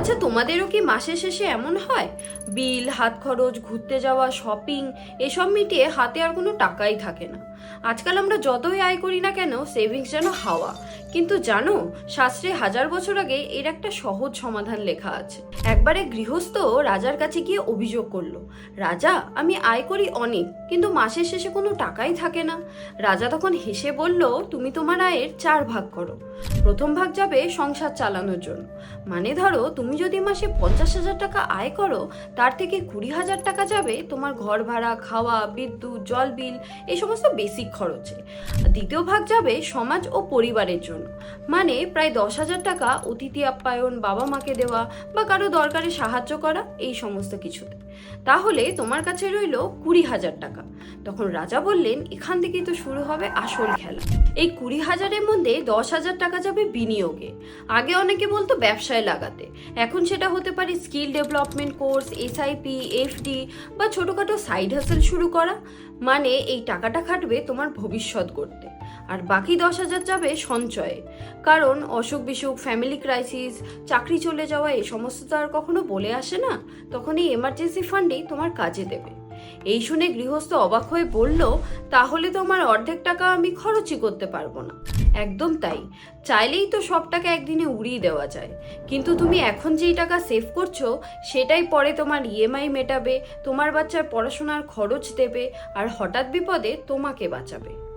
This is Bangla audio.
আচ্ছা তোমাদেরও কি মাসের শেষে এমন হয়? বিল, হাত খরচ, ঘুরতে যাওয়া শপিং এসব মিটিয়ে হাতে আর কোনো টাকাই থাকে না। আজকাল আমরা যতই আয় করি না কেন সেভিংস যেন হাওয়া। কিন্তু জানো, শাস্ত্রে হাজার বছর আগে এর একটা সহজ সমাধান লেখা আছে। একবারে গৃহস্থ রাজার কাছে গিয়ে অভিযোগ করল, রাজা, আমি আয় করি অনেক, কিন্তু মাসের শেষে কোনো টাকাই থাকে না। রাজা তখন হেসে বলল, তুমি তোমার আয়ের চার ভাগ করো। প্রথম ভাগ যাবে সংসার চালানোর জন্য। মানে ধরো, তুমি যদি মাসে পঞ্চাশ হাজার টাকা আয় করো, তার থেকে কুড়ি হাজার টাকা যাবে তোমার ঘর ভাড়া খাওয়া, বিদ্যুৎ, জল বিল এই সমস্ত বেসিক খরচে। দ্বিতীয় ভাগ যাবে সমাজ ও পরিবারের জন্য। মানে প্রায় দশ হাজার টাকা অতিথি আপ্যায়ন বাবা মাকে দেওয়া বা কারও দরকারে সাহায্য করা, এই সমস্ত কিছুতে। তাহলে তোমার কাছে রইল কুড়ি হাজার টাকা। তখন রাজা বললেন, এখান থেকেই তো শুরু হবে আসল খেলা। এই কুড়ি হাজারের মধ্যে দশ হাজার টাকা যাবে বিনিয়োগে। আগে অনেকে বলতো ব্যবসায় লাগাতে। এখন সেটা হতে পারে skill development course, SIP, FD বা ছোটোখাটো সাইড হাসেল শুরু করা। মানে এই টাকাটা খাটবে তোমার ভবিষ্যৎ করতে আর বাকি দশ হাজার যাবে সঞ্চয়ে। কারণ অসুখ বিসুখ ফ্যামিলি ক্রাইসিস চাকরি চলে যাওয়া এই সমস্ত তো আর কখনো বলে আসে না। তখন এই এমার্জেন্সি ফান্ডেই তোমার কাজে দেবে। এই শুনে গৃহস্থ অবাক হয়ে বলল, তাহলে তো আমার অর্ধেক টাকা আমি খরচই করতে পারব না। একদম তাই। চাইলেই তো সব টাকা একদিনে উড়িয়ে দেওয়া যায়। কিন্তু তুমি এখন যেই টাকা সেভ করছ, সেটাই পরে তোমার ইএমআই মেটাবে, তোমার বাচ্চার পড়াশোনার খরচ দেবে, আর হঠাৎ বিপদে তোমাকে বাঁচাবে।